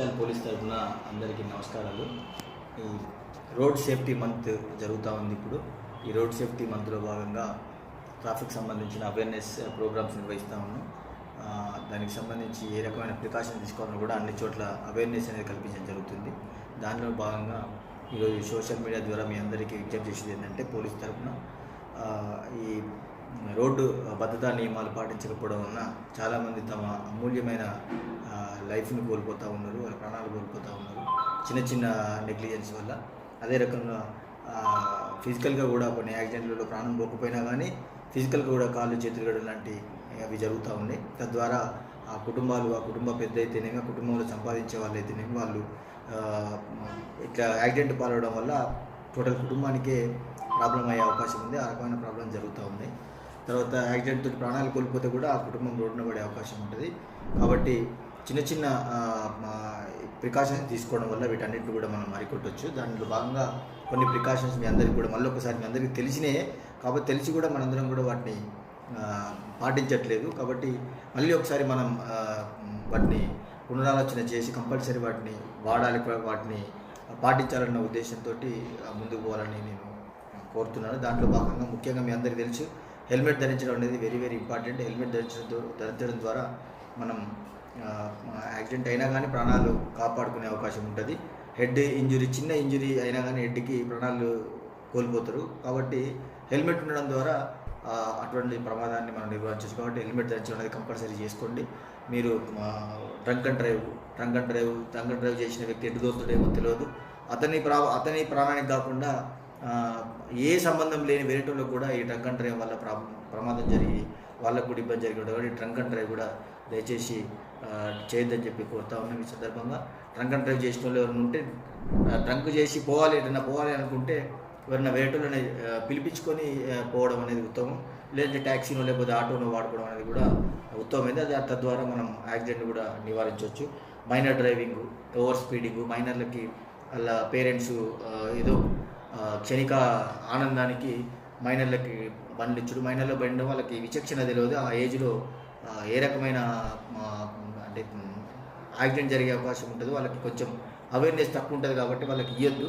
Police తరఫున అందరికీ నమస్కారాలు. ఈ రోడ్ సేఫ్టీ మంత్ జరుగుతూ ఉంది ఇప్పుడు. ఈ రోడ్ సేఫ్టీ మంత్లో భాగంగా ట్రాఫిక్ సంబంధించిన అవేర్నెస్ ప్రోగ్రామ్స్ నిర్వహిస్తూ ఉన్నాం. దానికి సంబంధించి ఏ రకమైన ప్రికాషన్ తీసుకోవాలని కూడా అన్ని చోట్ల అవేర్నెస్ అనేది కల్పించడం జరుగుతుంది. దానిలో భాగంగా ఈరోజు సోషల్ మీడియా ద్వారా మీ అందరికీ విజ్ఞప్తి చేసేది ఏంటంటే పోలీస్ తరఫున ఈ రోడ్డు భద్రతా నియమాలు పాటించకపోవడం వలన చాలామంది తమ అమూల్యమైన లైఫ్ని కోల్పోతూ ఉన్నారు వాళ్ళ ప్రాణాలు కోల్పోతూ ఉన్నారు చిన్న చిన్న నెగ్లిజెన్స్ వల్ల. అదే రకంగా ఫిజికల్గా కూడా కొన్ని యాక్సిడెంట్లలో ప్రాణం పోకపోయినా కానీ ఫిజికల్గా కూడా కాళ్ళు చేతులు గడడం లాంటి అవి జరుగుతూ ఉన్నాయి. తద్వారా ఆ కుటుంబాలు ఆ కుటుంబ పెద్ద అయితేనేమి ఆ కుటుంబంలో సంపాదించే వాళ్ళు అయితేనేమి వాళ్ళు ఇట్లా యాక్సిడెంట్ పాలవడం వల్ల టోటల్ కుటుంబానికే ప్రాబ్లం అయ్యే అవకాశం ఉంది. ఆ రకమైన ప్రాబ్లం జరుగుతూ ఉంది. తర్వాత యాక్సిడెంట్ తోటి ప్రాణాలు కోల్పోతే కూడా ఆ కుటుంబం రోడ్డున పడే అవకాశం ఉంటుంది. కాబట్టి చిన్న చిన్న ప్రికాషన్స్ తీసుకోవడం వల్ల వీటన్నిటిని కూడా మనం మరికొట్టవచ్చు దానిలో భాగంగా కొన్ని ప్రికాషన్స్ మీ అందరికీ కూడా మళ్ళీ ఒకసారి మీ అందరికీ తెలిసినాయే కాబట్టి తెలిసి కూడా మనందరం కూడా వాటిని పాటించట్లేదు. కాబట్టి మళ్ళీ ఒకసారి మనం వాటిని పునరాలోచన చేసి కంపల్సరీ వాటిని వాడాలి వాటిని పాటించాలన్న ఉద్దేశంతో ముందుకు పోవాలని నేను కోరుతున్నాను. దాంట్లో భాగంగా ముఖ్యంగా మీ అందరికీ తెలుసు హెల్మెట్ ధరించడం అనేది వెరీ వెరీ ఇంపార్టెంట్. హెల్మెట్ ధరించడం ధరించడం ద్వారా మనం యాక్సిడెంట్ అయినా కానీ ప్రాణాలు కాపాడుకునే అవకాశం ఉంటుంది. హెడ్ ఇంజురీ చిన్న ఇంజురీ అయినా కానీ హెడ్కి ప్రాణాలు కోల్పోతారు. కాబట్టి హెల్మెట్ ఉండడం ద్వారా అటువంటి ప్రమాదాన్ని మనం నిర్వహించవచ్చు. కాబట్టి హెల్మెట్ ధరించడం అనేది కంపల్సరీ చేసుకోండి. మీరు drunk and drive drunk and drive drunk and drive చేసిన వ్యక్తి ఎటు దోస్తుడేమో తెలియదు అతని ప్రా అతని ప్రాణానికి కాకుండా ఏ సంబంధం లేని వేరేటోళ్ళకు కూడా ఈ డ్రంక్ అండ్ డ్రైవ్ వల్ల ప్రా ప్రమాదం జరిగి వాళ్ళకు కూడా ఇబ్బంది జరిగి ఉంటుంది కాబట్టి డ్రంక్ అండ్ డ్రైవ్ కూడా దయచేసి చేయొద్దని చెప్పి కోరుతా ఉన్నాం ఈ సందర్భంగా. డ్రంక్ అండ్ డ్రైవ్ చేసిన వాళ్ళు ఎవరైనా ఉంటే డ్రంక్ చేసి పోవాలి ఎటన్నా పోవాలి అనుకుంటే ఎవరైనా వేరేటోళ్ళని పిలిపించుకొని పోవడం అనేది ఉత్తమం. లేదంటే ట్యాక్సీనో లేకపోతే ఆటోనో వాడుకోవడం అనేది కూడా ఉత్తమమైంది. అది తద్వారా మనం యాక్సిడెంట్ కూడా నివారించవచ్చు. మైనర్ డ్రైవింగ్ ఓవర్ స్పీడింగ్ మైనర్లకి వాళ్ళ పేరెంట్స్ ఏదో క్షణిక ఆనందానికి మైనర్లకి బండ్లు ఇచ్చుడు మైనర్లో బండి వాళ్ళకి విచక్షణ తెలియదు. ఆ ఏజ్లో ఏ రకమైన అంటే యాక్సిడెంట్ జరిగే అవకాశం ఉంటుంది వాళ్ళకి కొంచెం అవేర్నెస్ తక్కువ ఉంటుంది కాబట్టి వాళ్ళకి ఇవ్వద్దు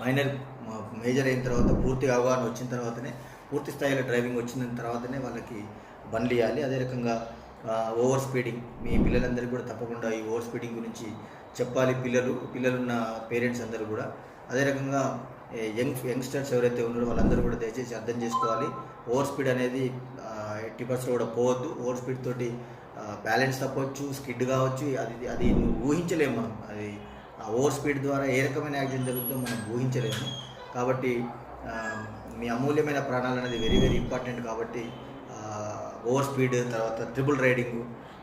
మైనర్ మేజర్ అయిన తర్వాత పూర్తిగా అవగాహన వచ్చిన తర్వాతనే పూర్తి స్థాయిలో డ్రైవింగ్ వచ్చిన తర్వాతనే వాళ్ళకి బండ్లు ఇవ్వాలి అదే రకంగా ఓవర్ స్పీడింగ్ మీ పిల్లలందరికీ కూడా తప్పకుండా ఈ ఓవర్ స్పీడింగ్ గురించి చెప్పాలి పిల్లలు పిల్లలున్న పేరెంట్స్ అందరూ కూడా. అదే రకంగా యంగ్ యంగ్స్టర్స్ ఎవరైతే ఉన్నారో వాళ్ళందరూ కూడా దయచేసి అర్థం చేసుకోవాలి. ఓవర్ స్పీడ్ అనేది ఎయిటీ పర్సెంట్ కూడా పోవద్దు. ఓవర్ స్పీడ్ తోటి బ్యాలెన్స్ తప్పవచ్చు స్కిడ్ కావచ్చు అది అది ఊహించలేము మనం. అది ఆ ఓవర్ స్పీడ్ ద్వారా ఏ రకమైన యాక్సిడెంట్ జరుగుతుందో మనం ఊహించలేము. కాబట్టి మీ అమూల్యమైన ప్రాణాలు అనేది వెరీ వెరీ ఇంపార్టెంట్ కాబట్టి ఓవర్ స్పీడ్ తర్వాత ట్రిపుల్ రైడింగ్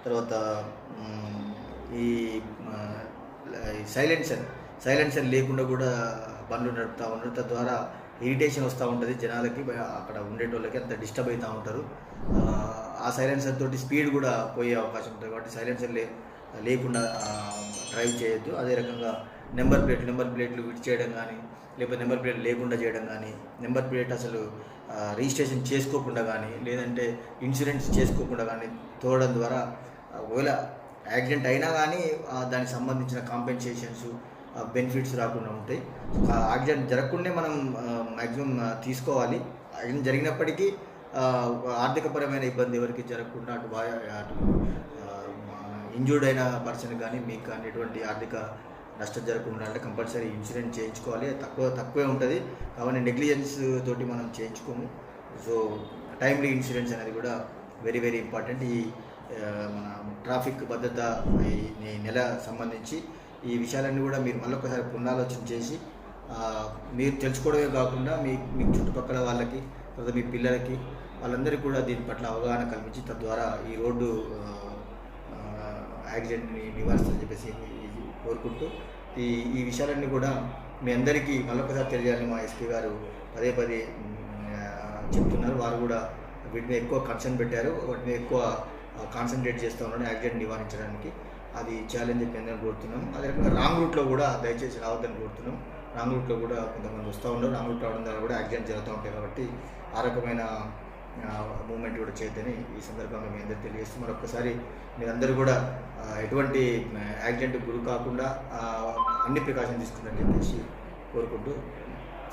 తర్వాత ఈ సైలెన్సర్ సైలెన్సర్ లేకుండా కూడా బండ్లు నడుపుతూ ఉండటం ద్వారా ఇరిటేషన్ వస్తూ ఉంటుంది జనాలకి అక్కడ ఉండేటోళ్ళకి అంత డిస్టర్బ్ అవుతూ ఉంటారు. ఆ, సైలెన్సర్ తోటి స్పీడ్ కూడా పోయే అవకాశం ఉంటుంది కాబట్టి సైలెన్సర్ లే లేకుండా డ్రైవ్ చేయొద్దు. అదే రకంగా నెంబర్ ప్లేట్ నెంబర్ ప్లేట్లు విడి చేయడం కానీ లేకపోతే నెంబర్ ప్లేట్ లేకుండా చేయడం కానీ నెంబర్ ప్లేట్ అసలు రిజిస్ట్రేషన్ చేసుకోకుండా కానీ లేదంటే ఇన్సూరెన్స్ చేసుకోకుండా కానీ తోడడం ద్వారా ఒకవేళ యాక్సిడెంట్ అయినా కానీ దానికి సంబంధించిన కాంపెన్సేషన్స్ బెనిఫిట్స్ రాకుండా ఉంటాయి. యాక్సిడెంట్ జరగకుండా మనం మ్యాక్సిమం తీసుకోవాలి. యాక్సిడెంట్ జరిగినప్పటికీ ఆర్థికపరమైన ఇబ్బంది ఎవరికి జరగకుండా అటు బాగా అటు ఇంజూర్డ్ అయిన పర్సన్ కానీ మీకు కానీ ఎటువంటి ఆర్థిక నష్టం జరగకుండా అంటే కంపల్సరీ ఇన్సూరెన్స్ చేయించుకోవాలి. తక్కువ తక్కువే ఉంటుంది. కాబట్టి నెగ్లిజెన్స్ తోటి మనం చేయించుకోము. సో టైమ్లీ ఇన్సూరెన్స్ అనేది కూడా వెరీ వెరీ ఇంపార్టెంట్ ఈ మన ట్రాఫిక్ భద్రత ఈ నెల సంబంధించి ఈ విషయాలన్నీ కూడా మీరు మళ్ళొకసారి పునరాలోచన చేసి మీరు తెలుసుకోవడమే కాకుండా మీ మీ చుట్టుపక్కల వాళ్ళకి తర్వాత మీ పిల్లలకి వాళ్ళందరికీ కూడా దీని పట్ల అవగాహన కల్పించి తద్వారా ఈ రోడ్డు యాక్సిడెంట్ని నివారిస్తుందని చెప్పేసి కోరుకుంటూ ఈ ఈ విషయాలన్నీ కూడా మీ అందరికీ మళ్ళొకసారి తెలియాలని మా ఎస్పీ గారు పదే పదే చెప్తున్నారు. వారు కూడా వీటిని ఎక్కువ కన్సర్న్ పెట్టారు. వాటిని ఎక్కువ కాన్సన్ట్రేట్ చేస్తూ ఉన్నారు యాక్సిడెంట్ నివారించడానికి. అది ఛాలెంజ్ అయిపోయిందని కోరుతున్నాం. అదే రాంగ్ రూట్లో కూడా దయచేసి రావద్దని కోరుతున్నాం. రాంగ్ రూట్లో కూడా కొంతమంది వస్తూ ఉన్నారు. రాంగ్ రూట్ రావడం ద్వారా కూడా యాక్సిడెంట్ జరుగుతూ ఉంటాయి కాబట్టి ఆ రకమైన మూమెంట్ కూడా చేద్దని ఈ సందర్భంగా మీ అందరూ తెలియజేస్తూ మరొకసారి మీరందరూ కూడా ఎటువంటి యాక్సిడెంట్ గురి కాకుండా అన్ని ప్రికాషన్ తీసుకుందని చెప్పేసి కోరుకుంటూ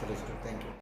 తెలుస్తున్నాం థ్యాంక్ యూ